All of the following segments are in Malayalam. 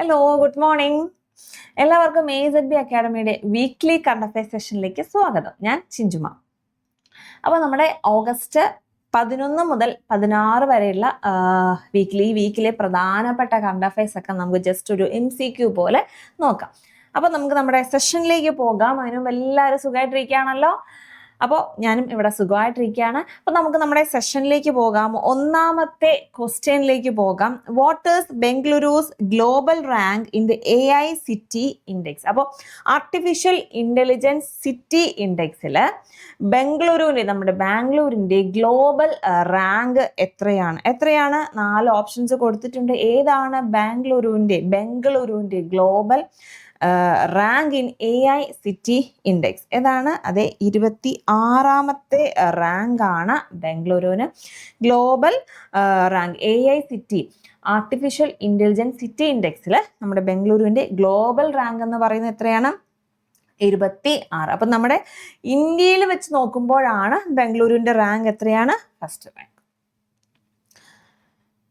ഹലോ ഗുഡ് മോർണിംഗ് എല്ലാവർക്കും എ സെഡ് ബി അക്കാഡമിയുടെ വീക്ക്ലി കറണ്ട് സെഷനിലേക്ക് സ്വാഗതം. ഞാൻ ചിഞ്ചുമ. അപ്പോൾ നമ്മുടെ ഓഗസ്റ്റ് പതിനൊന്ന് മുതൽ പതിനാറ് വരെയുള്ള വീക്ക്ലി വീക്കിലെ പ്രധാനപ്പെട്ട കറണ്ട് ഒക്കെ നമുക്ക് ജസ്റ്റ് ഒരു എം സി ക്യൂ പോലെ നോക്കാം. അപ്പോൾ നമുക്ക് നമ്മുടെ സെഷനിലേക്ക് പോകാം. അതിന് എല്ലാവരും സുഖമായിട്ടിരിക്കുകയാണല്ലോ. അപ്പോൾ ഞാനും ഇവിടെ സുഖമായിട്ടിരിക്കുകയാണ്. അപ്പോൾ നമുക്ക് നമ്മുടെ സെഷനിലേക്ക് പോകാം. ഒന്നാമത്തെ ക്വസ്റ്റ്യനിലേക്ക് പോകാം. What's Bengaluru's global rank in the A I city index അപ്പോൾ ആർട്ടിഫിഷ്യൽ ഇന്റലിജൻസ് സിറ്റി ഇൻഡെക്സിൽ ബംഗളൂരുവിന്റെ നമ്മുടെ ബാംഗ്ലൂരിന്റെ ഗ്ലോബൽ റാങ്ക് എത്രയാണ്? എത്രയാണ്? നാല് ഓപ്ഷൻസ് കൊടുത്തിട്ടുണ്ട്. ഏതാണ് ബാംഗ്ലൂരുവിന്റെ ബംഗളൂരുവിന്റെ global rank in A I city index ഏതാണ്? അതെ ഇരുപത്തി ആറാമത്തെ റാങ്കാണ് ആണ് ബംഗളൂരുവിന്. Global rank A I city artificial intelligence city ഇൻഡെക്സിൽ നമ്മുടെ ബംഗളൂരുവിന്റെ ഗ്ലോബൽ റാങ്ക് എന്ന് പറയുന്നത് എത്രയാണ്? ഇരുപത്തി ആറ് അപ്പം നമ്മുടെ ഇന്ത്യയിൽ വെച്ച് നോക്കുമ്പോഴാണ് ബംഗളൂരുവിന്റെ റാങ്ക് എത്രയാണ്? First rank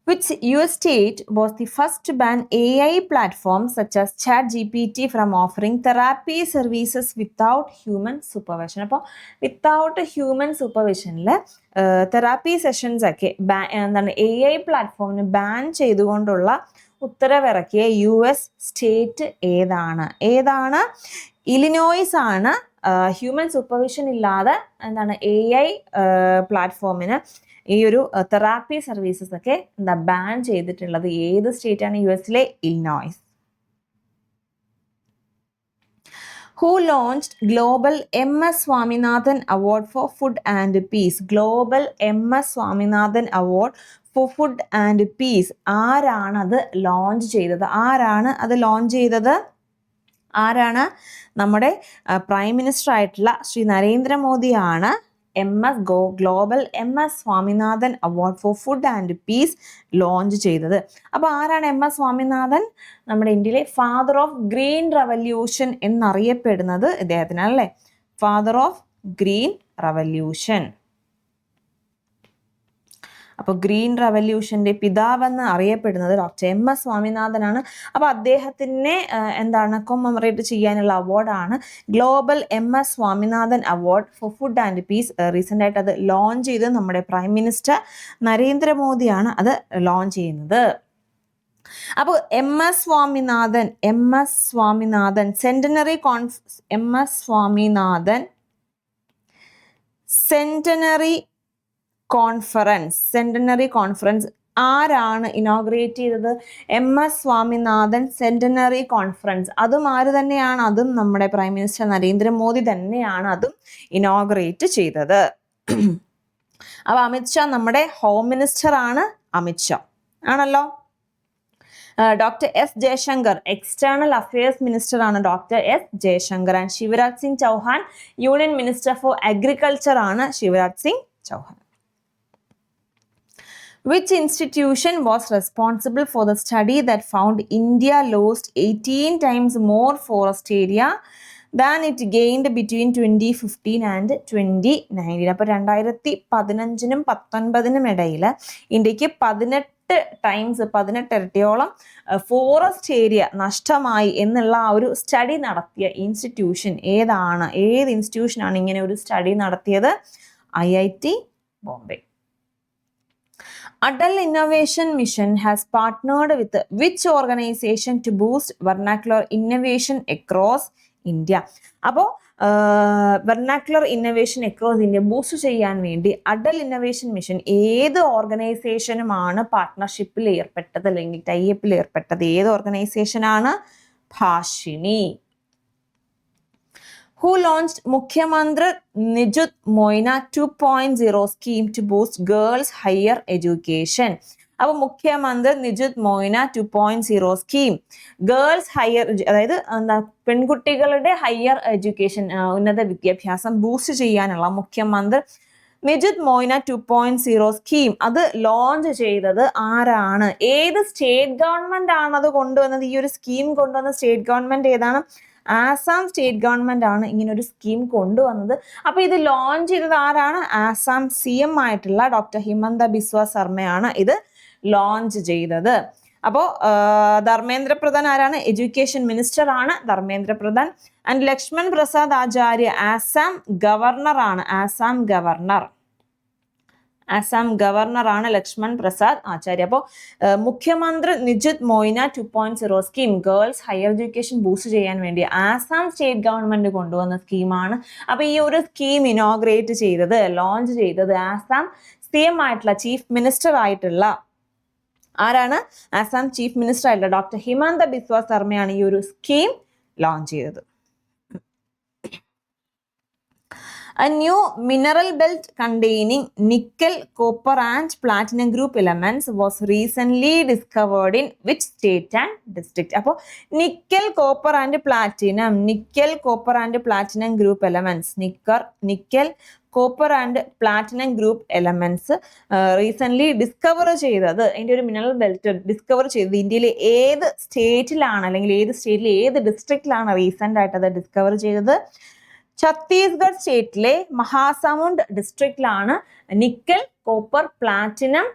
which US state was the first to ban AI platforms such as ChatGPT from offering therapy services without human supervision? അപ്പോൾ വിത്തൗട്ട് ഹ്യൂമൻ സൂപ്പർവിഷനിൽ തെറാപ്പി സെഷൻസ് ഒക്കെ എന്താണ് എ ഐ പ്ലാറ്റ്ഫോമിന് ബാൻ ചെയ്തുകൊണ്ടുള്ള ഉത്തരവിറക്കിയ യു എസ് സ്റ്റേറ്റ് ഏതാണ് ഏതാണ് ഇലിനോയ്സ് ആണ് ഹ്യൂമൻ സൂപ്പർവിഷൻ ഇല്ലാതെ എന്താണ് എ ഐ പ്ലാറ്റ്ഫോമിന് ഈ ഒരു തെറാപ്പി സർവീസസ് ഒക്കെ എന്താ ബാൻ ചെയ്തിട്ടുള്ളത് ഏത് സ്റ്റേറ്റ് ആണ് യു എസിലെ Illinois. Who launch global M S Swaminathan award for food and peace global M S Swaminathan award for food and peace ആരാണ് അത് ലോഞ്ച് ചെയ്തത്? ആരാണ് അത് ലോഞ്ച് ചെയ്തത്? ആരാണ് നമ്മുടെ പ്രൈം മിനിസ്റ്റർ ആയിട്ടുള്ള Shri നരേന്ദ്രമോദിയാണ് M S go global M S Swaminathan award for food and peace launch ചെയ്തത്. അപ്പോൾ ആരാണ് എം എസ് സ്വാമിനാഥൻ നമ്മുടെ ഇന്ത്യയിലെ ഫാദർ ഓഫ് ഗ്രീൻ റവല്യൂഷൻ എന്നറിയപ്പെടുന്നത് ഇദ്ദേഹത്തിനാണ് അല്ലേ ഫാദർ ഓഫ് ഗ്രീൻ റവല്യൂഷൻ അപ്പോൾ ഗ്രീൻ റവല്യൂഷന്റെ പിതാവെന്ന് അറിയപ്പെടുന്നത് ഡോക്ടർ എം എസ് സ്വാമിനാഥനാണ്. അപ്പോൾ അദ്ദേഹത്തിനെ എന്താണ് കൊമ്മറേറ്റ് ചെയ്യാനുള്ള അവാർഡാണ് global M S Swaminathan award for food and peace recent ആയിട്ട് അത് ലോഞ്ച് ചെയ്ത് നമ്മുടെ പ്രൈം മിനിസ്റ്റർ നരേന്ദ്രമോദിയാണ് അത് ലോഞ്ച് ചെയ്യുന്നത്. അപ്പോൾ M S Swaminathan M S Swaminathan centenary conf M S Swaminathan centenary conference centenary conference ആരാണ് ഇനോഗ്രേറ്റ് ചെയ്തത്? M S Swaminathan centenary conference അതും ആര് തന്നെയാണ്? അതും നമ്മുടെ പ്രൈം മിനിസ്റ്റർ നരേന്ദ്രമോദി തന്നെയാണ് അതും ഇനോഗ്രേറ്റ് ചെയ്തത്. അപ്പോൾ അമിത്ഷാ നമ്മുടെ ഹോം മിനിസ്റ്റർ ആണ് അമിത്ഷാ ആണല്ലോ? Doctor S Jaishankar external affairs minister ആണ് doctor S Jaishankar. And Shivraj Singh Chouhan union minister for agriculture ആണ് Shivraj Singh Chauhan. Which institution was responsible for the study that found India lost 18 times more forest area than it gained between 2015 and 2019 അപ്പോൾ രണ്ടായിരത്തി പതിനഞ്ചിനും പത്തൊൻപതിനും ഇടയിൽ ഇന്ത്യയ്ക്ക് പതിനെട്ട് ടൈംസ് പതിനെട്ട് ഇരട്ടിയോളം ഫോറസ്റ്റ് ഏരിയ നഷ്ടമായി എന്നുള്ള ആ ഒരു സ്റ്റഡി നടത്തിയ ഇൻസ്റ്റിറ്റ്യൂഷൻ ഏതാണ്? ഏത് ഇൻസ്റ്റിറ്റ്യൂഷനാണ് ഇങ്ങനെ ഒരു സ്റ്റഡി നടത്തിയത്? I I T Bombay Adal Innovation Mission has partnered with which organization to boost vernacular innovation across India അപ്പോൾ vernacular innovation across India boost ചെയ്യാൻ വേണ്ടി അഡൽ ഇന്നോവേഷൻ മിഷൻ ഏത് ഓർഗനൈസേഷനുമാണ് പാർട്ട്ണർഷിപ്പിൽ ഏർപ്പെട്ടത് അല്ലെങ്കിൽ ടൈപ്പിൽ ഏർപ്പെട്ടത്? ഏത് ഓർഗനൈസേഷനാണ് Bhashini. Who launched Mukhyamantri Nijut Moina 2.0 scheme to boost girls' higher education. അപ്പോൾ മുഖ്യമന്ത്രി Nijut Moina two point zero scheme girls higher അതായത് എന്താ പെൺകുട്ടികളുടെ ഹയർ എഡ്യൂക്കേഷൻ ഉന്നത വിദ്യാഭ്യാസം ബൂസ്റ്റ് ചെയ്യാനുള്ള മുഖ്യമന്ത്രി Nijut Moina two point zero scheme അത് ലോഞ്ച് ചെയ്തത് ആരാണ്? ഏത് സ്റ്റേറ്റ് ഗവൺമെന്റ് ആണ് അത് കൊണ്ടുവന്നത്? ഈ ഒരു സ്കീം കൊണ്ടുവന്ന സ്റ്റേറ്റ് ഗവൺമെന്റ് ഏതാണ്? ആസാം സ്റ്റേറ്റ് ഗവൺമെന്റ് ആണ് ഇങ്ങനെ ഒരു സ്കീം കൊണ്ടുവന്നത്. അപ്പോൾ ഇത് ലോഞ്ച് ചെയ്തത് ആരാണ്? ആസാം സി എം ആയിട്ടുള്ള ഡോക്ടർ ഹിമന്ത ബിസ്വ ശർമ്മയാണ് ഇത് ലോഞ്ച് ചെയ്തത്. അപ്പോൾ ധർമ്മേന്ദ്ര പ്രധാൻ ആരാണ്? എഡ്യൂക്കേഷൻ മിനിസ്റ്റർ ആണ് ധർമ്മേന്ദ്ര പ്രധാൻ. ആൻഡ് ലക്ഷ്മൺ പ്രസാദ് ആചാര്യ ആസാം ഗവർണർ ആണ്. ആസാം ഗവർണർ. ആസാം ഗവർണറാണ് ലക്ഷ്മൺ പ്രസാദ് ആചാര്യ. അപ്പോൾ മുഖ്യമന്ത്രി Nijut Moina two point zero scheme girls higher education boost ചെയ്യാൻ വേണ്ടി ആസാം സ്റ്റേറ്റ് ഗവൺമെന്റ് കൊണ്ടുവന്ന സ്കീമാണ്. അപ്പോൾ ഈ ഒരു സ്കീം ഇനോഗ്രേറ്റ് ചെയ്തത് ലോഞ്ച് ചെയ്തത് ആസാം സി എം ആയിട്ടുള്ള ചീഫ് മിനിസ്റ്റർ ആയിട്ടുള്ള ആരാണ്? ആസാം ചീഫ് മിനിസ്റ്റർ ആയിട്ടുള്ള ഡോക്ടർ ഹിമാന്ത ബിസ്വ ശർമ്മയാണ് ഈ ഒരു സ്കീം ലോഞ്ച് ചെയ്തത്. A new mineral belt containing nickel, copper, and platinum group elements was recently discovered in which state and district? അപ്പോൾ nickel copper and platinum nickel copper and platinum group elements nicker nickel copper and platinum group elements recent discover ചെയ്തത്. അതിന്റെ ഒരു മിനറൽ ബെൽറ്റ് ഡിസ്കവർ ചെയ്തത്. ഇന്ത്യയിലെ ഏത് സ്റ്റേറ്റിലാണ് അല്ലെങ്കിൽ ഏത് സ്റ്റേറ്റിലെ ഏത് ഡിസ്ട്രിക്റ്റിലാണ് റീസെന്റ് ആയിട്ട് അത് ഡിസ്കവർ ചെയ്തത്? ഛത്തീസ്ഗഡ് സ്റ്റേറ്റിലെ മഹാസമുണ്ട് ഡിസ്ട്രിക്റ്റിലാണ് നിക്കൽ കോപ്പർ പ്ലാറ്റിനം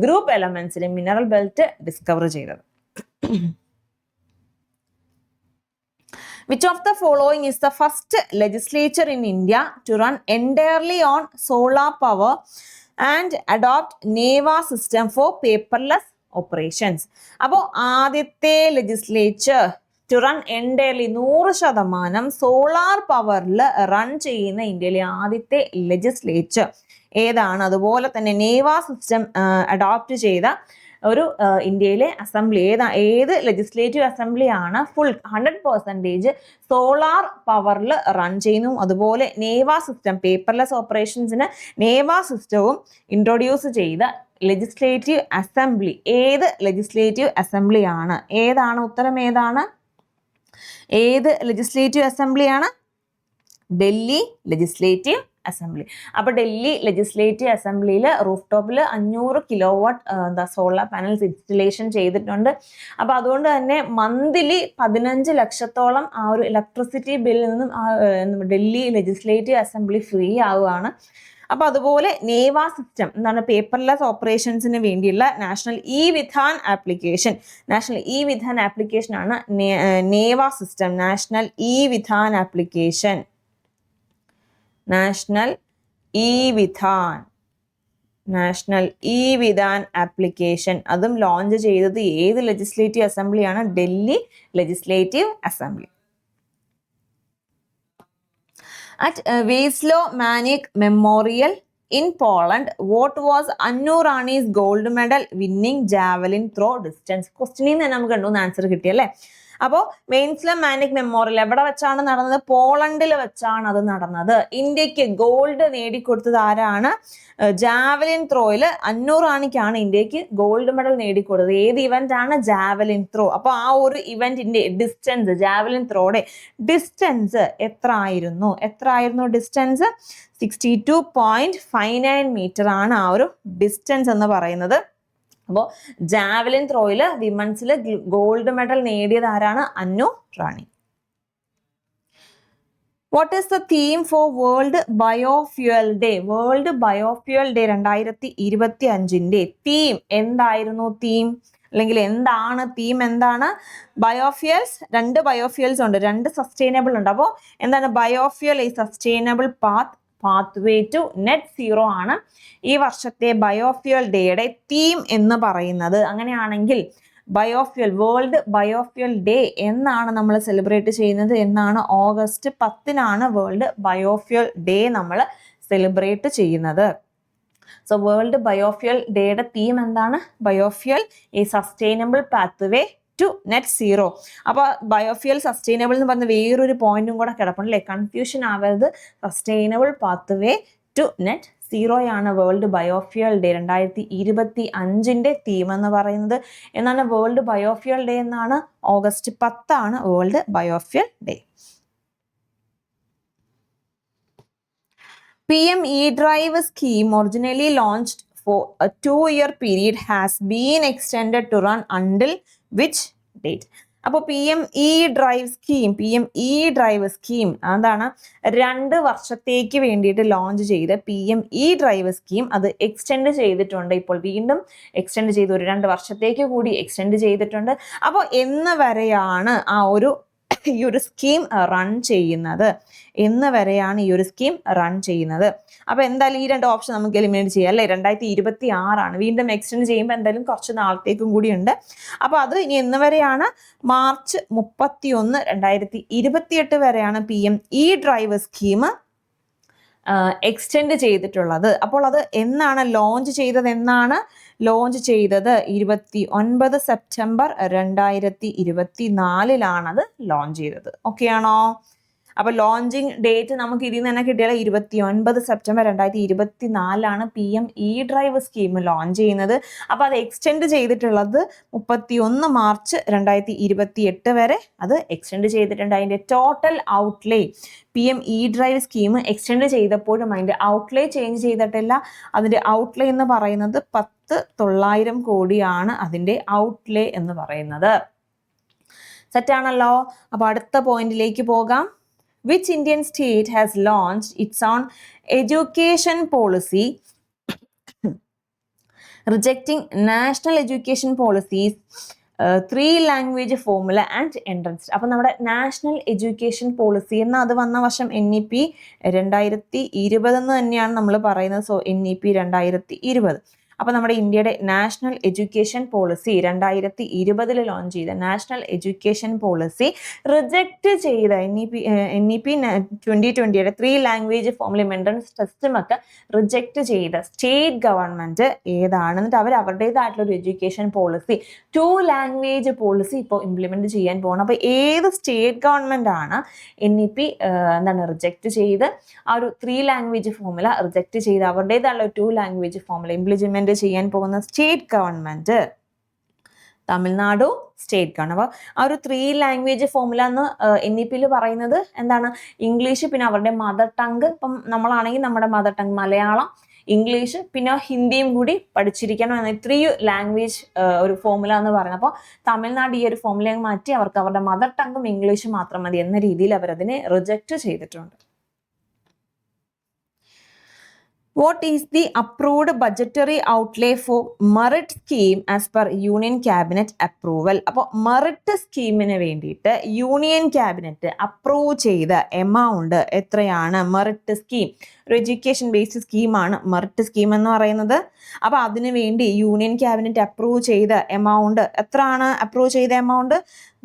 ഗ്രൂപ്പ് എലമെന്റ്സിലെ മിനറൽ ബെൽറ്റ് ഡിസ്കവർ ചെയ്തത് Which of the following is the first legislature in India to run entirely on solar power and adopt NEVA system for paperless operations? അപ്പോൾ ആദ്യത്തെ ലെജിസ്ലേച്ചർ ടു റൺ എന്റയർലി നൂറ് ശതമാനം സോളാർ പവറിൽ റൺ ചെയ്യുന്ന ഇന്ത്യയിലെ ആദ്യത്തെ ലെജിസ്ലേച്ചർ ഏതാണ്? അതുപോലെ തന്നെ നേവ സിസ്റ്റം അഡോപ്റ്റ് ചെയ്ത ഒരു ഇന്ത്യയിലെ അസംബ്ലി ഏതാ? ഏത് ലെജിസ്ലേറ്റീവ് അസംബ്ലി ആണ്? ഫുൾ ഹൺഡ്രഡ് പെർസെന്റേജ് സോളാർ പവറിൽ റൺ ചെയ്യുന്നു. അതുപോലെ നേവ സിസ്റ്റം പേപ്പർലെസ് ഓപ്പറേഷൻസിന് നേവ സിസ്റ്റവും ഇൻട്രൊഡ്യൂസ് ചെയ്ത ലെജിസ്ലേറ്റീവ് അസംബ്ലി ഏത് ലെജിസ്ലേറ്റീവ് അസംബ്ലിയാണ് ഏതാണ്? ഉത്തരം ഏതാണ്? ഏത് ലെജിസ്ലേറ്റീവ് അസംബ്ലിയാണ് ഡൽഹി ലെജിസ്ലേറ്റീവ് അസംബ്ലി അപ്പോൾ ഡൽഹി ലെജിസ്ലേറ്റീവ് അസംബ്ലിയിൽ റൂഫ് ടോപ്പിൽ അഞ്ഞൂറ് കിലോ വാട്ട് എന്താ സോളാർ പാനൽസ് ഇൻസ്റ്റലേഷൻ ചെയ്തിട്ടുണ്ട്. അപ്പോൾ അതുകൊണ്ട് തന്നെ മന്ത്ലി പതിനഞ്ച് ലക്ഷത്തോളം ആ ഒരു ഇലക്ട്രിസിറ്റി ബില്ലിൽ നിന്നും ഡൽഹി ലെജിസ്ലേറ്റീവ് അസംബ്ലി ഫ്രീ ആവുകയാണ്. അപ്പോൾ അതുപോലെ നേവ സിസ്റ്റം എന്താണ് പേപ്പർലെസ് ഓപ്പറേഷൻസിന് വേണ്ടിയുള്ള national e Vidhan application national e Vidhan application ആണ് NeVA system national e Vidhan application national e Vidhan national e Vidhan application അതും ലോഞ്ച് ചെയ്തത് ഏത് legislative അസംബ്ലിയാണ് Delhi legislative assembly Uh, Veslo Manik Memorial in Poland, what was Annu Rani's gold medal winning javelin throw distance? ക്വസ്റ്റിനിൽ നിന്ന് നമുക്ക് രണ്ടു ആൻസർ കിട്ടിയല്ലേ അപ്പോൾ മെയിൻസ്ലം മാനിക് മെമ്മോറിയൽ എവിടെ വെച്ചാണ് നടന്നത്? പോളണ്ടിൽ വെച്ചാണ് അത് നടന്നത്. ഇന്ത്യയ്ക്ക് ഗോൾഡ് നേടിക്കൊടുത്തത് ആരാണ്? ജാവലിൻ ത്രോയിൽ അന്നൂർ റാണിക്കാണ് ഇന്ത്യയ്ക്ക് ഗോൾഡ് മെഡൽ നേടിക്കൊടുത്തത്. ഏത് ഇവന്റ് ആണ്? ജാവലിൻ ത്രോ അപ്പോൾ ആ ഒരു ഇവന്റിന്റെ ഡിസ്റ്റൻസ് ജാവലിൻ ത്രോയുടെ ഡിസ്റ്റൻസ് എത്ര ആയിരുന്നു? എത്ര ആയിരുന്നു distance sixty two point five nine metre ആണ് ആ ഒരു ഡിസ്റ്റൻസ് എന്ന് പറയുന്നത്. അപ്പോൾ ജാവലിൻ ത്രോയിൽ വിമൻസിൽ ഗോൾഡ് മെഡൽ നേടിയത് ആരാണ്? Annu Rani. What is the theme for world biofuel day world biofuel day രണ്ടായിരത്തി ഇരുപത്തി അഞ്ചിന്റെ തീം എന്തായിരുന്നു തീം അല്ലെങ്കിൽ എന്താണ് തീം എന്താണ്? ബയോഫ്യൂൽസ് രണ്ട് ബയോഫ്യൂൽസ് ഉണ്ട് രണ്ട് സസ്റ്റൈനബിൾ ഉണ്ട്. അപ്പോൾ എന്താണ് ബയോഫ്യൂൽ ഈ sustainable path pathway to net zero ആണ് ഈ വർഷത്തെ ബയോഫ്യുവൽ ഡേയുടെ തീം എന്ന് പറയുന്നത്. അങ്ങനെയാണെങ്കിൽ ബയോഫ്യുവൽ വേൾഡ് ബയോഫ്യുവൽ ഡേ എന്നാണ് നമ്മൾ സെലിബ്രേറ്റ് ചെയ്യുന്നത്. എന്നാണ് ഓഗസ്റ്റ് പത്തിനാണ് വേൾഡ് ബയോഫ്യുവൽ ഡേ നമ്മൾ സെലിബ്രേറ്റ് ചെയ്യുന്നത്. സോ വേൾഡ് ബയോഫ്യുവൽ ഡേയുടെ തീം എന്താണ്? ബയോഫ്യുവൽ ഈ sustainable pathway to net zero അപ്പോൾ ബയോഫിയൽ സസ്റ്റൈനബിൾ എന്ന് പറഞ്ഞ വേറൊരു പോയിന്റും കൂടെ കിടപ്പുണ്ടല്ലേ കൺഫ്യൂഷൻ ആവരുത്. Sustainable pathway to net സീറോയാണ് വേൾഡ് ബയോഫ്യുവൽ ഡേ രണ്ടായിരത്തി ഇരുപത്തി അഞ്ചിന്റെ തീം എന്ന് പറയുന്നത്. എന്നാണ് വേൾഡ് ബയോഫ്യുവൽ ഡേ എന്നാണ്? ഓഗസ്റ്റ് പത്താണ് world biofuel day P M E drive scheme originally for for two year period has been extend to run until which date അപ്പോൾ P M E drive scheme P M E drive scheme അതാണ് രണ്ട് വർഷത്തേക്ക് വേണ്ടിയിട്ട് ലോഞ്ച് ചെയ്ത P M E drive scheme അത് എക്സ്റ്റെൻഡ് ചെയ്തിട്ടുണ്ട്. ഇപ്പോൾ വീണ്ടും എക്സ്റ്റെൻഡ് ചെയ്ത് ഒരു രണ്ട് വർഷത്തേക്ക് കൂടി എക്സ്റ്റെൻഡ് ചെയ്തിട്ടുണ്ട്. അപ്പോൾ എന്ന് വരെയാണ് ആ ഒരു ഈ ഒരു സ്കീം റൺ ചെയ്യുന്നത്. എന്ന് വരെയാണ് ഈ ഒരു സ്കീം റൺ ചെയ്യുന്നത്. അപ്പോൾ എന്തായാലും ഈ രണ്ട് ഓപ്ഷൻ നമുക്ക് എലിമിനേറ്റ് ചെയ്യാം അല്ലേ? രണ്ടായിരത്തി ഇരുപത്തി ആറാണ് വീണ്ടും എക്സ്റ്റെൻഡ് ചെയ്യുമ്പോൾ എന്തായാലും കുറച്ച് നാളത്തേക്കും കൂടി ഉണ്ട്. അപ്പോൾ അത് ഇനി എന്ന് വരെയാണ്? മാർച്ച് മുപ്പത്തി ഒന്ന് രണ്ടായിരത്തി ഇരുപത്തിയെട്ട് വരെയാണ് P M E drive scheme extend ചെയ്തിട്ടുള്ളത്. അപ്പോൾ അത് എന്നാണ്? ലോഞ്ച് ചെയ്തത് എന്നാണ്? ലോഞ്ച് ചെയ്തത് ഇരുപത്തി ഒൻപത് സെപ്റ്റംബർ രണ്ടായിരത്തി ഇരുപത്തി നാലിലാണത് ലോഞ്ച് ചെയ്തത്. ഓക്കെ ആണോ? അപ്പൊ ലോഞ്ചിങ് ഡേറ്റ് നമുക്ക് ഇതിൽ നിന്ന് തന്നെ കിട്ടിയാൽ ഇരുപത്തി ഒൻപത് സെപ്റ്റംബർ രണ്ടായിരത്തി ഇരുപത്തി നാലിലാണ് P M E drive scheme launch ചെയ്യുന്നത്. അപ്പൊ അത് എക്സ്റ്റെൻഡ് ചെയ്തിട്ടുള്ളത് മുപ്പത്തി ഒന്ന് മാർച്ച് രണ്ടായിരത്തി ഇരുപത്തി എട്ട് വരെ അത് എക്സ്റ്റെൻഡ് ചെയ്തിട്ടുണ്ട്. അതിന്റെ total outlay P M E drive scheme extend ചെയ്തപ്പോഴും അതിന്റെ ഔട്ട്ലേ ചേഞ്ച് ചെയ്തിട്ടില്ല. അതിന്റെ ഔട്ട്ലേ എന്ന് പറയുന്നത് പത്ത് തൊള്ളായിരം കോടിയാണ് അതിന്റെ ഔട്ട്ലേ എന്ന് പറയുന്നത്. സെറ്റാണല്ലോ അപ്പോൾ അടുത്ത പോയിന്റിലേക്ക് പോകാം. Which Indian state has launch its own education policy rejecting national education policies three language formula and entrance അപ്പം നമ്മുടെ നാഷണൽ എഡ്യൂക്കേഷൻ പോളിസി എന്ന അത് വന്ന വർഷം എൻ ഇ പി രണ്ടായിരത്തി ഇരുപത് എന്ന് തന്നെയാണ് നമ്മൾ പറയുന്നത്. സോ എൻ ഇ പി രണ്ടായിരത്തി ഇരുപത്. അപ്പോൾ നമ്മുടെ ഇന്ത്യയുടെ നാഷണൽ എഡ്യൂക്കേഷൻ പോളിസി രണ്ടായിരത്തി ഇരുപതിൽ ലോഞ്ച് ചെയ്ത നാഷണൽ എഡ്യൂക്കേഷൻ പോളിസി റിജക്റ്റ് ചെയ്ത N E P N E P twenty ട്വന്റിയുടെ three language ഫോമിലെ എൻട്രൻസ് ടെസ്റ്റും ഒക്കെ റിജക്റ്റ് ചെയ്ത സ്റ്റേറ്റ് ഗവൺമെന്റ് ഏതാണ്. എന്നിട്ട് അവർ അവരുടേതായിട്ടുള്ള ഒരു education policy two language policy ഇപ്പോൾ ഇംപ്ലിമെന്റ് ചെയ്യാൻ പോകണം അപ്പോൾ ഏത് സ്റ്റേറ്റ് ഗവൺമെന്റ് ആണ് എൻ ഇ പി എന്താണ് റിജക്റ്റ് ചെയ്ത് ആ ഒരു ത്രീ ലാംഗ്വേജ് ഫോമുല റിജക്റ്റ് ചെയ്ത് അവരുടേതായുള്ള ടു ലാംഗ്വേജ് ഫോമുല ഇംപ്ലിമെന്റ് ചെയ്യാൻ പോകുന്ന state government? Tamil Nadu state government. അപ്പോൾ ആ ഒരു ത്രീ ലാംഗ്വേജ് ഫോമുല എന്ന് എൻ ഇ പിയിൽ പറയുന്നത് എന്താണ്? ഇംഗ്ലീഷ് പിന്നെ അവരുടെ മദർ ടങ്ക് ഇപ്പം നമ്മളാണെങ്കിൽ നമ്മുടെ മദർ ടങ്ക് മലയാളം ഇംഗ്ലീഷ് പിന്നെ ഹിന്ദിയും കൂടി പഠിച്ചിരിക്കണം എന്ന ത്രീ ലാംഗ്വേജ് ഒരു ഫോമുല എന്ന് പറയുന്നത്. അപ്പോൾ തമിഴ്നാട് ഈ ഒരു ഫോമുല മാറ്റി അവർക്ക് അവരുടെ മദർ ടങ്കും ഇംഗ്ലീഷും മാത്രം മതി എന്ന രീതിയിൽ അവരതിനെ റിജക്റ്റ് ചെയ്തിട്ടുണ്ട്. What is the approved budgetary outlay for merit scheme as per union cabinet approval അപ്പോൾ മെറിറ്റ് സ്കീമിന് വേണ്ടിയിട്ട് യൂണിയൻ ക്യാബിനറ്റ് അപ്രൂവ് ചെയ്ത എമൗണ്ട് എത്രയാണ് മെറിറ്റ് സ്കീം ഒരു എഡ്യൂക്കേഷൻ ബേസ്ഡ് സ്കീമാണ് മെറിറ്റ് സ്കീം എന്ന് പറയുന്നത്. അപ്പോൾ അതിനുവേണ്ടി യൂണിയൻ ക്യാബിനറ്റ് അപ്രൂവ് ചെയ്ത എമൗണ്ട് എത്രയാണ്? അപ്രൂവ് ചെയ്ത എമൗണ്ട്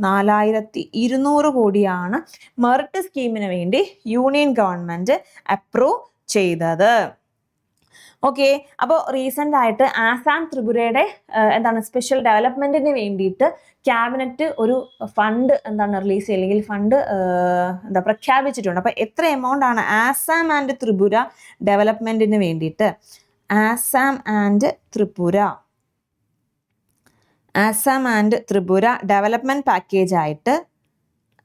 നാലായിരത്തി ഇരുന്നൂറ് കോടിയാണ് മെറിറ്റ് സ്കീമിന് വേണ്ടി യൂണിയൻ ഗവൺമെന്റ് അപ്രൂവ് ചെയ്തത്. ഓക്കെ അപ്പോൾ റീസെന്റ് ആയിട്ട് ആസാം ത്രിപുരയുടെ എന്താണ് സ്പെഷ്യൽ ഡെവലപ്മെന്റിന് വേണ്ടിയിട്ട് ക്യാബിനറ്റ് ഒരു ഫണ്ട് എന്താണ് റിലീസ് അല്ലെങ്കിൽ ഫണ്ട് എന്താ പ്രഖ്യാപിച്ചിട്ടുണ്ട്. അപ്പോൾ എത്ര എമൗണ്ട് ആണ് ആസാം ആൻഡ് ത്രിപുര ഡെവലപ്മെന്റിന് വേണ്ടിയിട്ട്? Assam and Tripura. Assam and Tripura development package ആയിട്ട്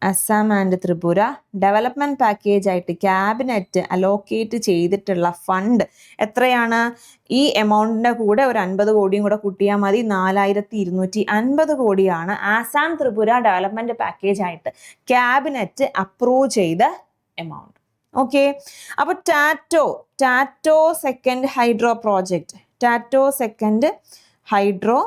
Assam and Tripura. Development package ആയിട്ട് ക്യാബിനറ്റ് അലോക്കേറ്റ് ചെയ്തിട്ടുള്ള ഫണ്ട് എത്രയാണ്? ഈ എമൗണ്ടിന്റെ കൂടെ ഒരു അൻപത് കോടിയും കൂടെ കൂട്ടിയാൽ മതി. നാലായിരത്തി ഇരുന്നൂറ്റി അൻപത് കോടിയാണ് ആസാം ത്രിപുര ഡെവലപ്മെന്റ് പാക്കേജ് ആയിട്ട് ക്യാബിനറ്റ് അപ്രൂവ് ചെയ്ത എമൗണ്ട് ഓക്കെ അപ്പോൾ Tato Tato second hydro project Tato second hydro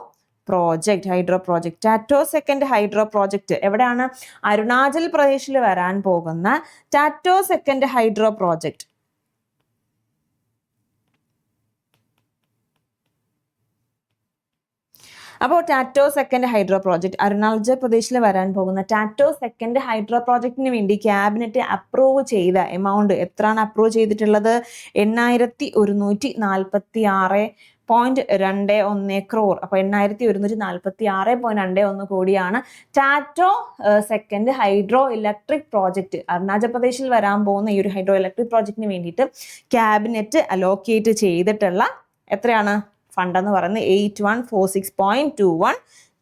project hydro project Tato second hydro project എവിടെയാണ്? അരുണാചൽ പ്രദേശിൽ വരാൻ പോകുന്ന ടാറ്റോ സെക്കൻഡ് ഹൈഡ്രോ പ്രോജക്റ്റ് അപ്പോൾ Tato second hydro project Arunachal പ്രദേശിൽ വരാൻ പോകുന്ന ടാറ്റോ സെക്കൻഡ് ഹൈഡ്രോ പ്രോജക്റ്റിന് വേണ്ടി ക്യാബിനറ്റ് അപ്രൂവ് ചെയ്ത എമൗണ്ട് എത്രയാണ് അപ്രൂവ് ചെയ്തിട്ടുള്ളത്? എണ്ണായിരത്തി ഒരുന്നൂറ്റി നാൽപ്പത്തി ആറ് പോയിന്റ് രണ്ട് ഒന്ന് ക്രോർ അപ്പോൾ എണ്ണായിരത്തി ഒരുന്നൂറ്റി നാൽപ്പത്തി ആറ് പോയിന്റ് രണ്ട് ഒന്ന് കോടിയാണ് Tato second hydro electric project. Arunachal പ്രദേശിൽ വരാൻ പോകുന്ന ഈ ഒരു ഹൈഡ്രോ ഇലക്ട്രിക് പ്രോജക്റ്റിന് വേണ്ടിയിട്ട് ക്യാബിനറ്റ് അലോക്കേറ്റ് ചെയ്തിട്ടുള്ള എത്രയാണ്? ഫണ്ട് എന്ന് പറയുന്നത് eight one four six point two one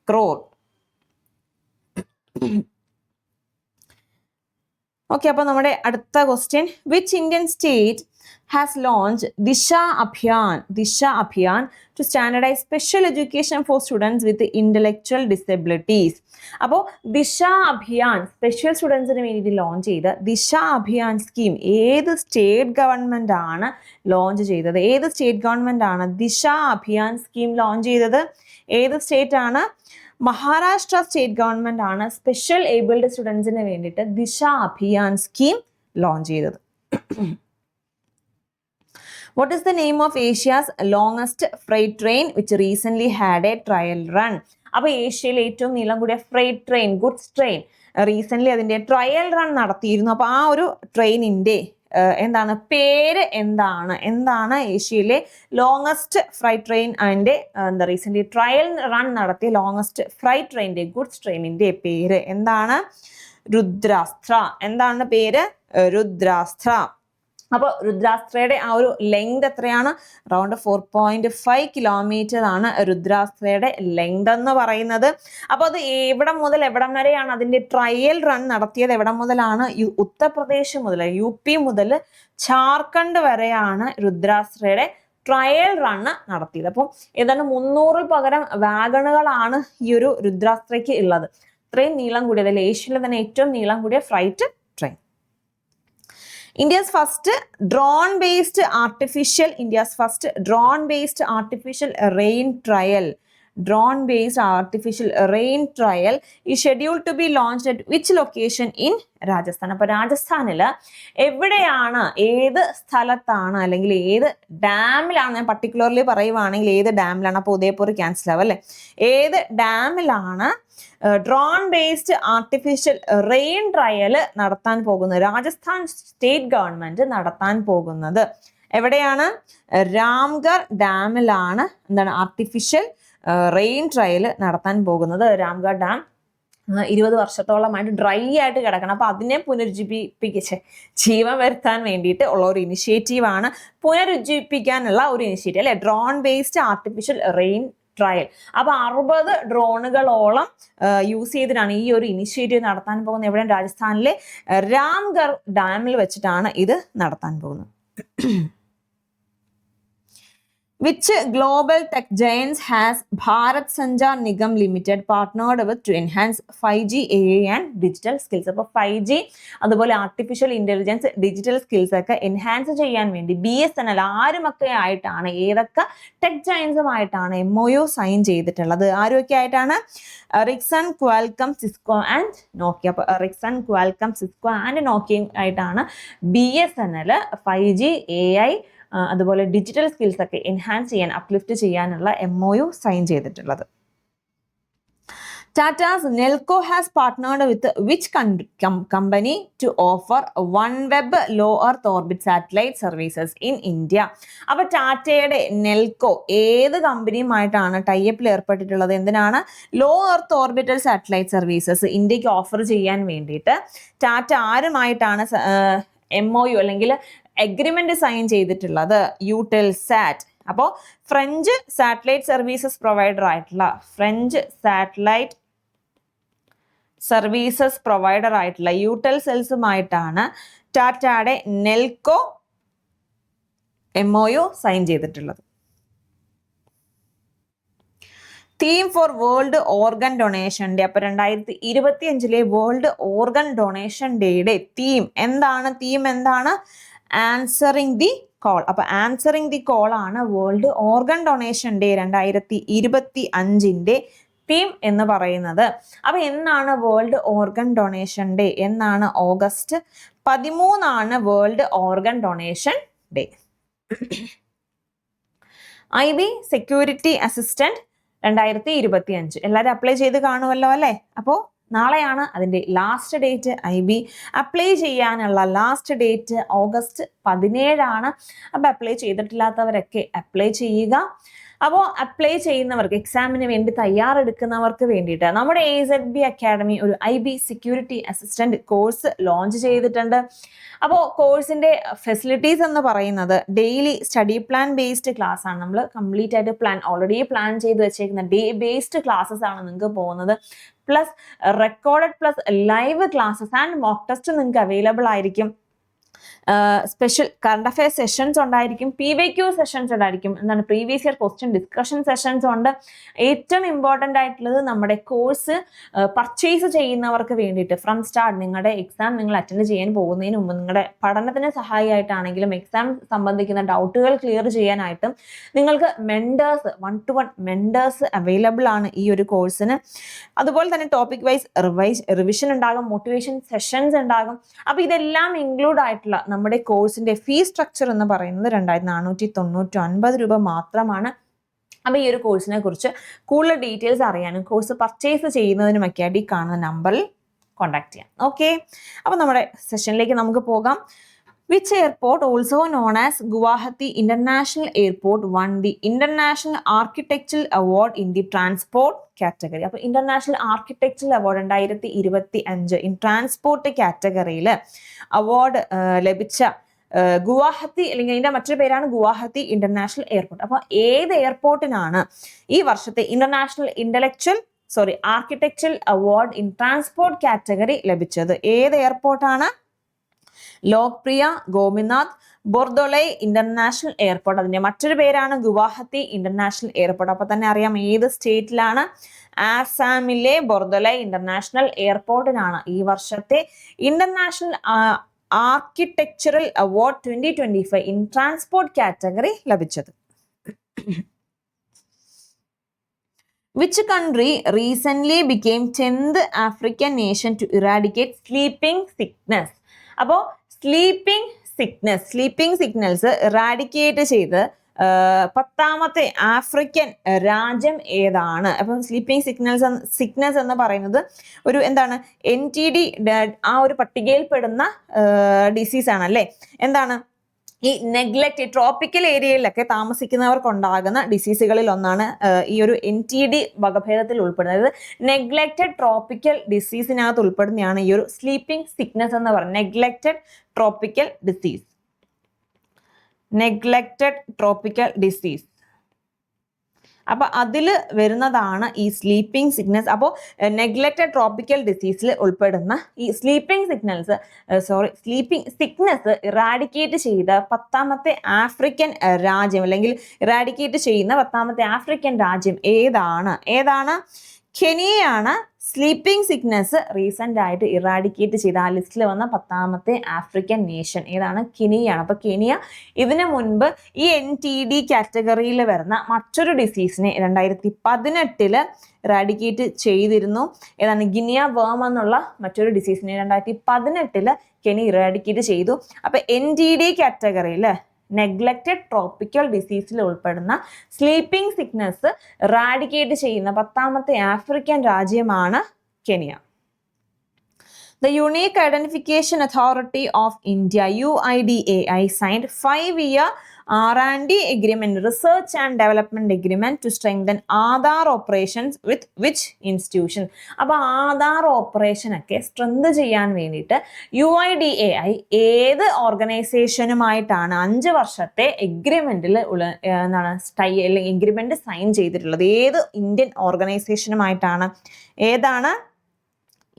crore okay അപ്പോൾ നമ്മുടെ അടുത്ത question which Indian state has launched Disha Abhiyan, Disha Abhiyan to standardize special education for students with intellectual disabilities. അപ്പോൾ ദിശ അഭിയാൻ സ്പെഷ്യൽ സ്റ്റുഡൻസിന് വേണ്ടിയിട്ട് ലോഞ്ച് ചെയ്ത ദിശ അഭിയാൻ സ്കീം ഏത് സ്റ്റേറ്റ് ഗവൺമെന്റ് ആണ് ലോഞ്ച് ചെയ്തത്? ഏത് സ്റ്റേറ്റ് ഗവൺമെന്റ് ആണ് ദിശ അഭിയാൻ സ്കീം ലോഞ്ച് ചെയ്തത്? ഏത് സ്റ്റേറ്റ് ആണ്? മഹാരാഷ്ട്ര സ്റ്റേറ്റ് ഗവൺമെന്റ് ആണ് സ്പെഷ്യൽ ഏബിൾഡ് സ്റ്റുഡൻസിന് വേണ്ടിയിട്ട് ദിശ അഭിയാൻ സ്കീം ലോഞ്ച് ചെയ്തത്. What is the name of Asia's longest freight train which recent had a trial run അപ്പോൾ ഏഷ്യയിലെ ഏറ്റവും നീളം കൂടിയ freight train goods train recently അതിന്റെ ട്രയൽ റൺ നടത്തിയിരുന്നു. അപ്പോൾ ആ ഒരു ട്രെയിനിന്റെ എന്താണ് പേര് എന്താണ്? എന്താണ് ഏഷ്യയിലെ ലോങ്ങസ്റ്റ് ഫ്രൈറ്റ് ട്രെയിൻ അതിന്റെ എന്താ റീസെന്റ് ട്രയൽ റൺ നടത്തിയ ലോങ്ങസ്റ്റ് ഫ്രൈറ്റ് ട്രെയിനിന്റെ ഗുഡ്സ് ട്രെയിനിന്റെ പേര് എന്താണ്? രുദ്രാസ്ത്ര. എന്താണ് പേര്? രുദ്രാസ്ത്ര. അപ്പോൾ രുദ്രാസ്ത്രയുടെ ആ ഒരു ലെങ്ത് എത്രയാണ്? Around four point five kilometre ആണ് രുദ്രാസ്ത്രയുടെ ലെങ്ത് എന്ന് പറയുന്നത്. അപ്പോൾ അത് എവിടെ മുതൽ എവിടം വരെയാണ് അതിന്റെ ട്രയൽ റൺ നടത്തിയത്? എവിടെ മുതലാണ്? ഉത്തർപ്രദേശ് മുതൽ യു പി മുതൽ ജാർഖണ്ഡ് വരെയാണ് രുദ്രാസ്ത്രയുടെ ട്രയൽ റണ്ണ് നടത്തിയത്. അപ്പം ഏതാണ്ട് മുന്നൂറിൽ പകരം വാഗണുകളാണ് ഈ ഒരു രുദ്രാസ്ത്രയ്ക്ക് ഉള്ളത്. ഇത്രയും നീളം കൂടിയത്. അതിൽ ഏഷ്യയിലെ തന്നെ ഏറ്റവും നീളം കൂടിയ flight India's first drone based artificial India's first drone based artificial rain trial drone based artificial rain trial ഈ schedule to be launch at which location in Rajasthan അപ്പോൾ രാജസ്ഥാനിൽ എവിടെയാണ് ഏത് സ്ഥലത്താണ് അല്ലെങ്കിൽ ഏത് ഡാമിലാണ് ഞാൻ പർട്ടിക്കുലർലി പറയുവാണെങ്കിൽ ഏത് ഡാമിലാണ് അപ്പോൾ ഉദയപൂർ ക്യാൻസൽ ആവും അല്ലേ? ഏത് ഡാമിലാണ് drone based artificial rain trial നടത്താൻ പോകുന്നത്? രാജസ്ഥാൻ സ്റ്റേറ്റ് ഗവൺമെന്റ് നടത്താൻ പോകുന്നത്. എവിടെയാണ്? രാംഗർ ഡാമിലാണ് എന്താണ് ആർട്ടിഫിഷ്യൽ റെയിൻ ട്രയൽ നടത്താൻ പോകുന്നത് രാംഗഡ് ഡാം. ഇരുപത് വർഷത്തോളമായിട്ട് ഡ്രൈ ആയിട്ട് കിടക്കണം. അപ്പോൾ അതിനെ പുനരുജ്ജീവിപ്പിച്ച് ജീവൻ വരുത്താൻ വേണ്ടിയിട്ട് ഉള്ള ഒരു ഇനിഷ്യേറ്റീവാണ് പുനരുജ്ജീവിപ്പിക്കാനുള്ള ഒരു ഇനിഷ്യേറ്റീവ് അല്ലെ? Drone based artificial rain trial അപ്പോൾ അറുപത് ഡ്രോണുകളോളം യൂസ് ചെയ്തിട്ടാണ് ഈ ഒരു ഇനിഷ്യേറ്റീവ് നടത്താൻ പോകുന്നത്. എവിടെ രാജസ്ഥാനിലെ രാംഗർ ഡാമിൽ വെച്ചിട്ടാണ് ഇത് നടത്താൻ പോകുന്നത്. Which global tech giants has Bharat Sanchar Nigam limited partnered with to enhance five G A and digital skills അപ്പോൾ ഫൈവ് ജി അതുപോലെ ആർട്ടിഫിഷ്യൽ ഇന്റലിജൻസ് ഡിജിറ്റൽ സ്കിൽസ് ഒക്കെ എൻഹാൻസ് ചെയ്യാൻ വേണ്ടി ബി എസ് എൻ എൽ ആരുമൊക്കെ ആയിട്ടാണ് ഏതൊക്കെ ടെക് ജയൻസുമായിട്ടാണ് എം ഒ യു സൈൻ ചെയ്തിട്ടുള്ളത്? ആരുമൊക്കെ ആയിട്ടാണ്? Ericsson Qualcomm Cisco and Nokia അപ്പോൾ Ericsson Qualcomm Cisco and Nokia ആയിട്ടാണ് B S N L five G A I അതുപോലെ ഡിജിറ്റൽ സ്കിൽസ് ഒക്കെ എൻഹാൻസ് ചെയ്യാൻ അപ്ലിഫ്റ്റ് ചെയ്യാനുള്ള എം ഒ യു സൈൻ ചെയ്തിട്ടുള്ളത്. Tata's Nelco has partnered with which company to offer OneWeb low earth orbit satellite services in India അപ്പോൾ ടാറ്റയുടെ നെൽകോ ഏത് കമ്പനിയുമായിട്ടാണ് ടൈപ്പിൽ ഏർപ്പെട്ടിട്ടുള്ളത്? എന്തിനാണ്? Low earth orbital satellite services ഇന്ത്യയ്ക്ക് ഓഫർ ചെയ്യാൻ വേണ്ടിയിട്ട്. ടാറ്റ ആരുമായിട്ടാണ് എം ഒ യു അല്ലെങ്കിൽ എഗ്രിമെന്റ് സൈൻ ചെയ്തിട്ടുള്ളത് യൂട്ടിൽ സാറ്റ് അപ്പോൾ ഫ്രഞ്ച് സാറ്റലൈറ്റ് സർവീസസ് പ്രൊവൈഡർ ആയിട്ടുള്ള ഫ്രഞ്ച് സാറ്റലൈറ്റ് സർവീസസ് പ്രൊവൈഡർ ആയിട്ടുള്ള യൂട്ടൽ സെൽസുമായിട്ടാണ് ടാറ്റയുടെ Nelco M O U sign ചെയ്തിട്ടുള്ളത്. Theme for world organ donation day അപ്പോൾ രണ്ടായിരത്തി ഇരുപത്തി അഞ്ചിലെ വേൾഡ് ഓർഗൻ ഡൊണേഷൻ ഡേയുടെ തീം എന്താണ്? തീം എന്താണ്? ആൻസറിങ് ദി കോൾ അപ്പൊ ആൻസറിങ് ദി കോൾ ആണ് വേൾഡ് ഓർഗൻ ഡൊണേഷൻ ഡേ രണ്ടായിരത്തി ഇരുപത്തി അഞ്ചിന്റെ തീം എന്ന് പറയുന്നത്. അപ്പൊ എന്നാണ് വേൾഡ് ഓർഗൻ ഡൊണേഷൻ ഡേ എന്നാണ് August പതിമൂന്നാണ് world organ donation day I B security assistant രണ്ടായിരത്തി ഇരുപത്തി അഞ്ച് എല്ലാവരും അപ്ലൈ ചെയ്ത് കാണുമല്ലോ അല്ലേ? അപ്പോൾ നാളെയാണ് അതിന്റെ last date I B. Apply ചെയ്യാനുള്ള ലാസ്റ്റ് ഡേറ്റ് ഓഗസ്റ്റ് പതിനേഴാണ്. അപ്പോൾ അപ്ലൈ ചെയ്തിട്ടില്ലാത്തവരൊക്കെ അപ്ലൈ ചെയ്യുക. അപ്പോൾ അപ്ലൈ ചെയ്യുന്നവർക്ക് എക്സാമിന് വേണ്ടി തയ്യാറെടുക്കുന്നവർക്ക് വേണ്ടിയിട്ട് നമ്മുടെ എ സെഡ് ബി അക്കാഡമി ഒരു I B security assistant course launch ചെയ്തിട്ടുണ്ട്. അപ്പോൾ കോഴ്സിന്റെ ഫെസിലിറ്റീസ് എന്ന് പറയുന്നത് daily study plan based class ആണ്. നമ്മൾ കംപ്ലീറ്റ് ആയിട്ട് പ്ലാൻ ഓൾറെഡി പ്ലാൻ ചെയ്ത് വെച്ചേക്കുന്ന ഡേ ബേസ്ഡ് ക്ലാസ്സസ് ആണ് നിങ്ങൾക്ക് പോകുന്നത്. Plus recorded plus live classes and mock test നിങ്ങൾക്ക് അവൈലബിൾ ആയിരിക്കും. സ്പെഷ്യൽ കറണ്ട് അഫയർ സെഷൻസ് ഉണ്ടായിരിക്കും പി വൈ ക്യൂ സെഷൻസ് ഉണ്ടായിരിക്കും എന്താണ് previous year question discussion sessions ഉണ്ട്. ഏറ്റവും ഇമ്പോർട്ടന്റ് ആയിട്ടുള്ളത് നമ്മുടെ കോഴ്സ് പർച്ചേസ് ചെയ്യുന്നവർക്ക് വേണ്ടിയിട്ട് ഫ്രം സ്റ്റാർട്ട് നിങ്ങളുടെ എക്സാം നിങ്ങൾ അറ്റൻഡ് ചെയ്യാൻ പോകുന്നതിന് മുമ്പ് നിങ്ങളുടെ പഠനത്തിന് സഹായിയായിട്ടാണെങ്കിലും എക്സാം സംബന്ധിക്കുന്ന ഡൗട്ടുകൾ ക്ലിയർ ചെയ്യാനായിട്ടും നിങ്ങൾക്ക് mentors one to one mentors available ആണ് ഈ ഒരു കോഴ്സിന് അതുപോലെ തന്നെ ടോപ്പിക് വൈസ് റിവൈസ് റിവിഷൻ ഉണ്ടാകും മോട്ടിവേഷൻ സെഷൻസ് ഉണ്ടാകും. അപ്പോൾ ഇതെല്ലാം ഇൻക്ലൂഡ് ആയിട്ടുള്ള നമ്മുടെ കോഴ്സിന്റെ ഫീ സ്ട്രക്ചർ എന്ന് പറയുന്നത് രണ്ടായിരത്തി നാനൂറ്റി തൊണ്ണൂറ്റി ഒൻപത് രൂപ മാത്രമാണ്. അപ്പോൾ ഈ ഒരു കോഴ്സിനെ കുറിച്ച് കൂടുതൽ ഡീറ്റെയിൽസ് അറിയാനും കോഴ്സ് പർച്ചേസ് ചെയ്യുന്നതിനുമൊക്കെ ആയിട്ട് ഈ കാണുന്ന നമ്പറിൽ കോൺടാക്ട് ചെയ്യാം. ഓക്കെ അപ്പോൾ നമ്മുടെ സെഷനിലേക്ക് നമുക്ക് പോകാം. Which airport also known as Guwahati international airport won the international architectural award in the transport category അപ്പോൾ ഇന്റർനാഷണൽ ആർക്കിടെക്ചറൽ അവാർഡ് രണ്ടായിരത്തി ഇരുപത്തി അഞ്ച് ഇൻ ട്രാൻസ്പോർട്ട് കാറ്റഗറിയിൽ അവാർഡ് ലഭിച്ച ഗുവാഹത്തി അല്ലെങ്കിൽ അതിന്റെ മറ്റൊരു പേരാണ് ഗുവാഹത്തി ഇന്റർനാഷണൽ എയർപോർട്ട് അപ്പോൾ ഏത് എയർപോർട്ടിനാണ് ഈ വർഷത്തെ international intellectual sorry architectural award in transport category ലഭിച്ചത്? ഏത് എയർപോർട്ടാണ് ലോക്പ്രിയ ഗോപിനാഥ് ബൊർദോളൈ ഇന്റർനാഷണൽ എയർപോർട്ട്. അതിന്റെ മറ്റൊരു പേരാണ് ഗുവാഹത്തി ഇന്റർനാഷണൽ എയർപോർട്ട്. അപ്പൊ തന്നെ അറിയാം ഏത് സ്റ്റേറ്റിലാണ് ആസാമിലെ ബൊർദോളൈ ഇന്റർനാഷണൽ എയർപോർട്ടിനാണ് ഈ വർഷത്തെ international architectural award twenty twenty five in transport category ലഭിച്ചത്. Which country recent became tenth African nation to eradicate sleeping sickness അപ്പോൾ sleeping sickness sleeping signals eradicate ചെയ്ത് പത്താമത്തെ ആഫ്രിക്കൻ രാജ്യം ഏതാണ്? അപ്പം സ്ലീപ്പിംഗ് സിഗ്നൽസ് സിഗ്നസ് എന്ന് പറയുന്നത് ഒരു എന്താണ്? എൻ ടി ഡി ആ ഒരു പട്ടികയിൽപ്പെടുന്ന ആണ് അല്ലേ എന്താണ്? ഈ നെഗ്ലക്റ്റ് ട്രോപ്പിക്കൽ ഏരിയയിലൊക്കെ താമസിക്കുന്നവർക്കുണ്ടാകുന്ന ഡിസീസുകളിൽ ഒന്നാണ് ഈ ഒരു എൻ ടി ഡി വകഭേദത്തിൽ ഉൾപ്പെടുന്നത്. നെഗ്ലക്റ്റഡ് ട്രോപ്പിക്കൽ ഡിസീസിനകത്ത് ഉൾപ്പെടുന്നതാണ് ഈ ഒരു സ്ലീപ്പിംഗ് സിക്നസ് എന്ന് പറയുന്നത്. Neglected tropical disease neglected tropical disease അപ്പൊ അതിൽ വരുന്നതാണ് ഈ സ്ലീപ്പിംഗ് സിഗ്നൽസ് അപ്പോൾ നെഗ്ലക്റ്റഡ് ട്രോപ്പിക്കൽ ഡിസീസിൽ ഉൾപ്പെടുന്ന ഈ sleeping signals sorry sleeping sickness eradicate ചെയ്ത പത്താമത്തെ ആഫ്രിക്കൻ രാജ്യം അല്ലെങ്കിൽ ഇറാഡിക്കേറ്റ് ചെയ്യുന്ന പത്താമത്തെ ആഫ്രിക്കൻ രാജ്യം ഏതാണ്? ഏതാണ്? കെനിയയാണ് സ്ലീപ്പിംഗ് സിക്നസ് റീസെന്റ് ആയിട്ട് ഇറാഡിക്കേറ്റ് ചെയ്ത. ആ ലിസ്റ്റിൽ വന്ന പത്താമത്തെ ആഫ്രിക്കൻ നേഷൻ ഏതാണ്? കെനിയയാണ്. അപ്പൊ കെനിയ ഇതിനു മുൻപ് ഈ എൻ ടി ഡി കാറ്റഗറിയിൽ വരുന്ന മറ്റൊരു ഡിസീസിനെ രണ്ടായിരത്തി പതിനെട്ടിൽ ഇറാഡിക്കേറ്റ് ചെയ്തിരുന്നു. ഏതാണ്? ഗിനിയ വേം എന്നുള്ള മറ്റൊരു ഡിസീസിനെ രണ്ടായിരത്തി പതിനെട്ടിൽ കെനി ഇറാഡിക്കേറ്റ് ചെയ്തു. അപ്പൊ എൻ ടി ഡി കാറ്റഗറിയിൽ നെഗ്ലക്റ്റഡ് ട്രോപ്പിക്കൽ ഡിസീസിൽ ഉൾപ്പെടുന്ന സ്ലീപ്പിംഗ് സിക്നസ് റാഡിക്കേറ്റ് ചെയ്യുന്ന പത്താമത്തെ ആഫ്രിക്കൻ രാജ്യമാണ് Kenya. The Unique Identification Authority of India, UIDAI, signed five-year R&D agreement research and development agreement to strengthen Aadhaar operations with which institution അപ്പോൾ ആധാർ ഓപ്പറേഷൻ ഒക്കെ സ്ട്രെങ്ത് ചെയ്യാൻ വേണ്ടിയിട്ട് U I D A I ഏത് ഓർഗനൈസേഷനുമായിട്ടാണ് അഞ്ച് വർഷത്തെ എഗ്രിമെന്റിൽ ഉള്ള എന്താണ് സ്റ്റൈ അല്ലെങ്കിൽ എഗ്രിമെന്റ് സൈൻ ചെയ്തിട്ടുള്ളത്? ഏത് ഇന്ത്യൻ ഓർഗനൈസേഷനുമായിട്ടാണ് ഏതാണ്?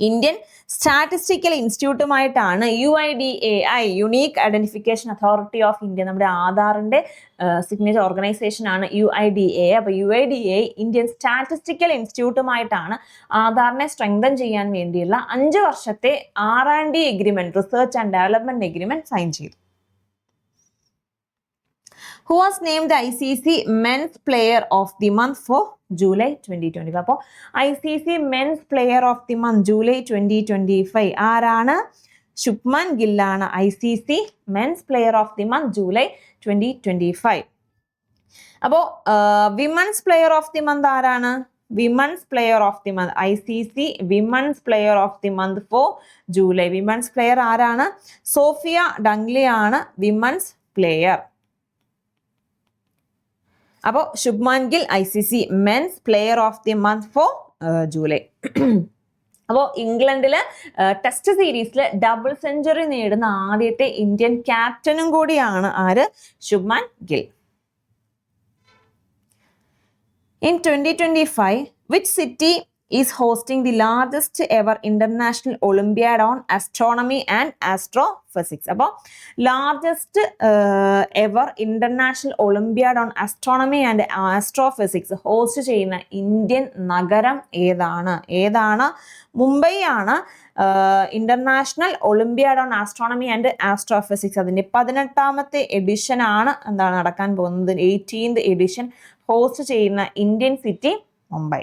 Indian statistical ഇൻസ്റ്റിറ്റ്യൂട്ടുമായിട്ടാണ് U I D A I unique identification authority of India നമ്മുടെ ആധാറിന്റെ സിഗ്നേച്ചർ ഓർഗനൈസേഷൻ ആണ് യു ഐ ഡി എ അപ്പോൾ U I D A Indian statistical ഇൻസ്റ്റിറ്റ്യൂട്ടുമായിട്ടാണ് ആധാറിനെ സ്ട്രെങ്തൻ ചെയ്യാൻ വേണ്ടിയുള്ള അഞ്ച് വർഷത്തെ R and D agreement research and development agreement sign ചെയ്തു. Who was named I C C men's player of the month for July twenty twenty five അപ്പോൾ I C C men's player of the month July twenty twenty five ആരാണ്? Shubman ഗില്ലാണ് I C C men's player of the month July twenty twenty five അപ്പോൾ women's player of the month ആരാണ്? Women's player of the month I C C women's player of the month for July women's player ആരാണ്? സോഫിയ ഡംഗ്ലിയാണ് വിമൻസ് പ്ലെയർ അപ്പോൾ Shubman Gill I C C men's player of the month for July. അപ്പോൾ ഇംഗ്ലണ്ടിൽ ടെസ്റ്റ് സീരീസിൽ ഡബിൾ സെഞ്ചുറി നേടുന്ന ആദ്യത്തെ ഇന്ത്യൻ ക്യാപ്റ്റനും കൂടിയാണ് ആര്? Shubman Gill. In twenty twenty five which city is hosting the largest ever international olympiad on astronomy and astrophysics അപ്പോൾ largest ever international olympiad on astronomy and astrophysics host ചെയ്യുന്ന ഇന്ത്യൻ നഗരം ഏതാണ്? ഏതാണ്? മുംബൈ ആണ്. International olympiad on astronomy and astrophysics അതിന്റെ പതിനെട്ടാമത്തെ എഡിഷൻ ആണ് എന്താണ് നടക്കാൻ പോകുന്നത്? എയ്റ്റീൻത് എഡിഷൻ ഹോസ്റ്റ് ചെയ്യുന്ന Indian city Mumbai.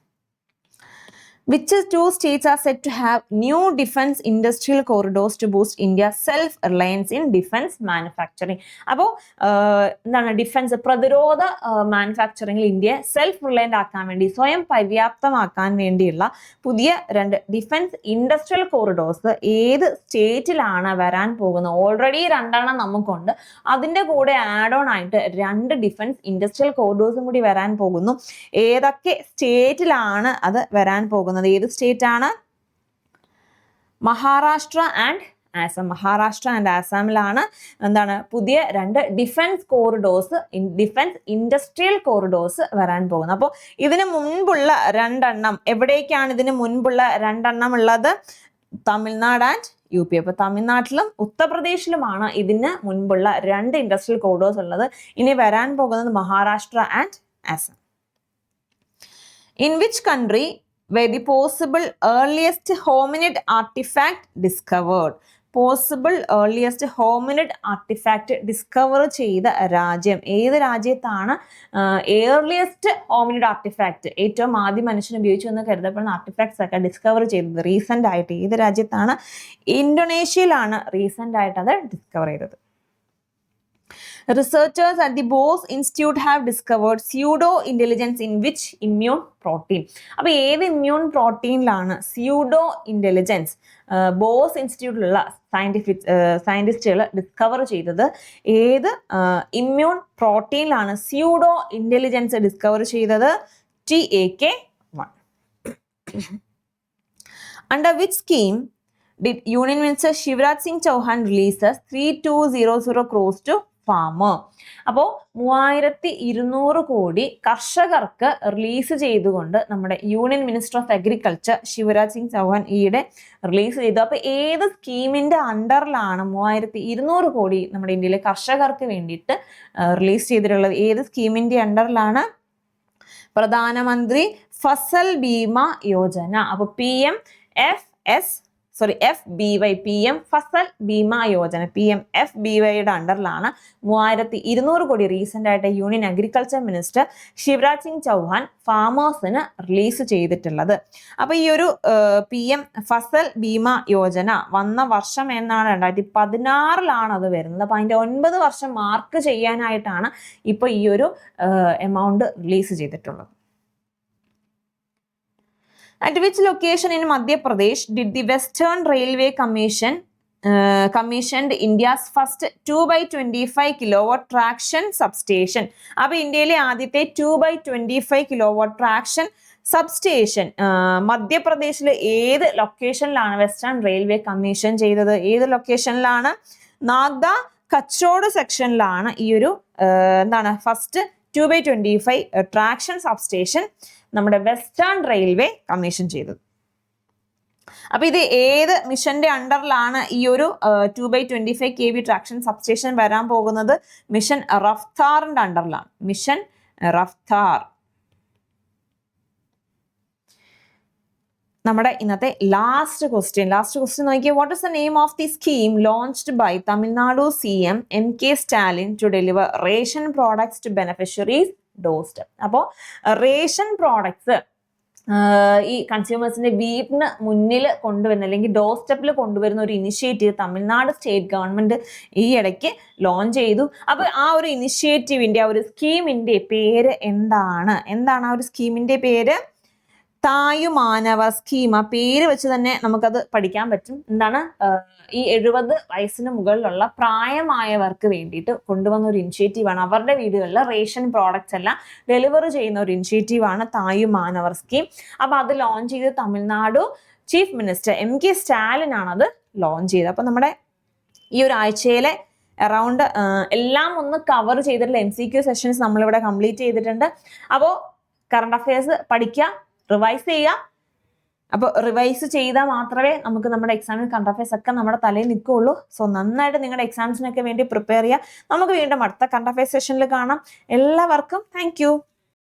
Which two states are set to have new defence industrial corridors to boost India self reliance in defence manufacturing അപ്പോൾ എന്താണ് ഡിഫൻസ് പ്രതിരോധ മാനുഫാക്ചറിങ്ങിൽ ഇന്ത്യയെ സെൽഫ് റിലയന്റ് ആക്കാൻ വേണ്ടി സ്വയം പര്യാപ്തമാക്കാൻ വേണ്ടിയുള്ള പുതിയ രണ്ട് ഡിഫൻസ് ഇൻഡസ്ട്രിയൽ കോറിഡോർസ് ഏത് സ്റ്റേറ്റിലാണ് വരാൻ പോകുന്നത്? ഓൾറെഡി രണ്ടെണ്ണം നമുക്കുണ്ട്. അതിന്റെ കൂടെ ആഡ് ഓൺ ആയിട്ട് രണ്ട് ഡിഫൻസ് ഇൻഡസ്ട്രിയൽ കോറിഡോർസും കൂടി വരാൻ പോകുന്നു. ഏതൊക്കെ സ്റ്റേറ്റിലാണ് അത് വരാൻ പോകുന്നത്? ഏത് സ്റ്റേറ്റ് ആണ്? മഹാരാഷ്ട്ര ആൻഡ് ആസാം. മഹാരാഷ്ട്ര ആൻഡ് ആസാമിലാണ് എന്താണ് പുതിയ രണ്ട് defence corridors defence industrial corridors വരാൻ പോകുന്നത്. അപ്പോൾ ഇതിന് മുൻപുള്ള രണ്ടെണ്ണം എവിടേക്കാണ് ഇതിന് മുൻപുള്ള രണ്ടെണ്ണം ഉള്ളത്? തമിഴ്നാട് ആൻഡ് യു പി അപ്പോൾ തമിഴ്നാട്ടിലും ഉത്തർപ്രദേശിലുമാണ് ഇതിന് മുൻപുള്ള രണ്ട് ഇൻഡസ്ട്രിയൽ കോറിഡോർസ് ഉള്ളത്. ഇനി വരാൻ പോകുന്നത് Maharashtra and Assam. In which country were the possible earliest hominid artifact discovered. Possible earliest hominid artifact discover ചെയ്ത രാജ്യം. ഏത് രാജ്യത്താണ് ഏർലിയസ്റ്റ് ഹോമിനിഡ് ആർട്ടിഫാക്റ്റ് ഏറ്റവും ആദ്യം മനുഷ്യൻ ഉപയോഗിച്ചു എന്ന് കരുതപ്പെടുന്ന ആർട്ടിഫാക്ട്സ് ഒക്കെ ഡിസ്കവർ ചെയ്തത് റീസെന്റ് ആയിട്ട് ഏത് രാജ്യത്താണ്? ഇൻഡോനേഷ്യയിലാണ് റീസെന്റ് ആയിട്ട് അത് ഡിസ്കവർ ചെയ്തത്. Researchers at the Bose institute have discovered pseudo intelligence in which immune protein അപ്പോൾ ഏത് ഇമ്മ്യൂൺ പ്രോട്ടീനിലാണ് സ്യൂഡോ ഇന്റലിജൻസ് ബോസ് ഇൻസ്റ്റിറ്റ്യൂട്ടിലുള്ള സയന്റിഫിക് സയന്റിസ്റ്റുകൾ ഡിസ്കവർ ചെയ്തത് ഏത് ഇമ്മ്യൂൺ പ്രോട്ടീനിലാണ് സ്യൂഡോ ഇന്റലിജൻസ് ഡിസ്കവർ ചെയ്തത്? T A K one under which scheme did union minister Shivraj Singh Chouhan releases three two zero zero crore to farmer അപ്പോൾ മൂവായിരത്തി ഇരുന്നൂറ് കോടി കർഷകർക്ക് റിലീസ് ചെയ്തുകൊണ്ട് നമ്മുടെ union minister of agriculture Shivraj Singh Chouhan ഈയിടെ റിലീസ് ചെയ്തു. അപ്പോൾ ഏത് സ്കീമിന്റെ അണ്ടറിലാണ് മൂവായിരത്തി ഇരുന്നൂറ് കോടി നമ്മുടെ ഇന്ത്യയിലെ കർഷകർക്ക് വേണ്ടിയിട്ട് റിലീസ് ചെയ്തിട്ടുള്ളത്? ഏത് സ്കീമിന്റെ അണ്ടറിലാണ് പ്രധാനമന്ത്രി ഫസൽ ബീമ യോജന. അപ്പോൾ P M F S sorry F B Y P M Fasal Bima Yojana P M F B വൈയുടെ അണ്ടറിലാണ് മൂവായിരത്തി ഇരുന്നൂറ് കോടി റീസെന്റ് ആയിട്ട് union agriculture minister Shivraj Singh Chouhan ഫാമേഴ്സിന് release ചെയ്തിട്ടുള്ളത്. അപ്പോൾ ഈ ഒരു പി എം ഫസൽ ഭീമ യോജന വന്ന വർഷം എന്നാണ് രണ്ടായിരത്തി പതിനാറിലാണ് അത് വരുന്നത്. അപ്പോൾ അതിന്റെ ഒൻപത് വർഷം മാർക്ക് ചെയ്യാനായിട്ടാണ് ഇപ്പോൾ ഈ ഒരു എമൗണ്ട് റിലീസ് ചെയ്തിട്ടുള്ളത്. At which location in Madhya Pradesh did the Western Railway Commission uh, commissioned India's first 2 by 25 kilowatt traction substation? അപ്പോൾ ഇന്ത്യയിലെ ആദ്യത്തെ two by twenty five kilowatt traction substation മധ്യപ്രദേശിലെ ഏത് ലൊക്കേഷനിലാണ് വെസ്റ്റേൺ റെയിൽവേ കമ്മീഷൻ ചെയ്തത് ഏത് ലൊക്കേഷനിലാണ് നാഗ്ദ കച്ചോട് സെക്ഷനിലാണ് ഈ ഒരു എന്താണ് first two by twenty five traction substation നമ്മുടെ വെസ്റ്റേൺ റെയിൽവേ കമ്മീഷൻ ചെയ്തത്. അപ്പൊ ഇത് ഏത് മിഷന്റെ അണ്ടറിലാണ് ഈ ഒരു two by twenty five K V traction substation വരാൻ പോകുന്നത്? മിഷൻ റഫ്താറിന്റെ അണ്ടറിലാണ് മിഷൻ റഫ്താർ നമ്മുടെ ഇന്നത്തെ ലാസ്റ്റ് ക്വസ്റ്റ്യൻ ലാസ്റ്റ് ക്വസ്റ്റ്യൻ നോക്കിയാൽ what is the name of the scheme launched by Tamil Nadu C M M K Stalin to deliver ration products to beneficiaries Dost അപ്പോൾ റേഷൻ പ്രോഡക്ട്സ് ഈ കൺസ്യൂമേഴ്സിന്റെ വീടിന് മുന്നിൽ കൊണ്ടുവരുന്ന അല്ലെങ്കിൽ ഡോർ സ്റ്റെപ്പിൽ കൊണ്ടുവരുന്ന ഒരു ഇനിഷ്യേറ്റീവ് തമിഴ്നാട് സ്റ്റേറ്റ് ഗവൺമെന്റ് ഈ ഇടയ്ക്ക് ലോഞ്ച് ചെയ്തു. അപ്പോൾ ആ ഒരു ഇനിഷ്യേറ്റീവിന്റെ ആ ഒരു സ്കീമിന്റെ പേര് എന്താണ്? എന്താണ് ആ ഒരു സ്കീമിന്റെ പേര്? തായുമാനവ സ്കീം ആ പേര് വെച്ച് തന്നെ നമുക്കത് പഠിക്കാൻ പറ്റും. എന്താണ്? ഈ എഴുപത് വയസ്സിന് മുകളിലുള്ള പ്രായമായവർക്ക് വേണ്ടിയിട്ട് കൊണ്ടുവന്ന ഒരു ഇനിഷ്യേറ്റീവാണ് അവരുടെ വീടുകളിൽ റേഷൻ പ്രോഡക്റ്റ്സ് എല്ലാം ഡെലിവറി ചെയ്യുന്ന ഒരു ഇനിഷ്യേറ്റീവാണ് തായുമാനവർ സ്കീം അപ്പോൾ അത് ലോഞ്ച് ചെയ്ത് Tamil Nadu chief minister M K Stalin ആണ് അത് ലോഞ്ച് ചെയ്തത്. അപ്പോൾ നമ്മുടെ ഈ ഒരു ആഴ്ചയിലെ അറൗണ്ട് എല്ലാം ഒന്ന് കവർ ചെയ്തിട്ടുള്ള എം സി ക്യു സെഷൻസ് നമ്മളിവിടെ കംപ്ലീറ്റ് ചെയ്തിട്ടുണ്ട്. അപ്പോൾ കറണ്ട് അഫയേഴ്സ് പഠിക്കുക റിവൈസ് ചെയ്യുക അപ്പോൾ റിവൈസ് ചെയ്താൽ മാത്രമേ നമുക്ക് നമ്മുടെ എക്സാമിന് അഫയേഴ്സ് ഒക്കെ നമ്മുടെ തലയിൽ നിൽക്കുകയുള്ളൂ. സോ നന്നായിട്ട് നിങ്ങളുടെ എക്സാംസിനൊക്കെ വേണ്ടി പ്രിപ്പയർ ചെയ്യുക നമുക്ക് വീണ്ടും അടുത്ത അഫയേഴ്സ് സെഷനിൽ കാണാം. എല്ലാവർക്കും താങ്ക്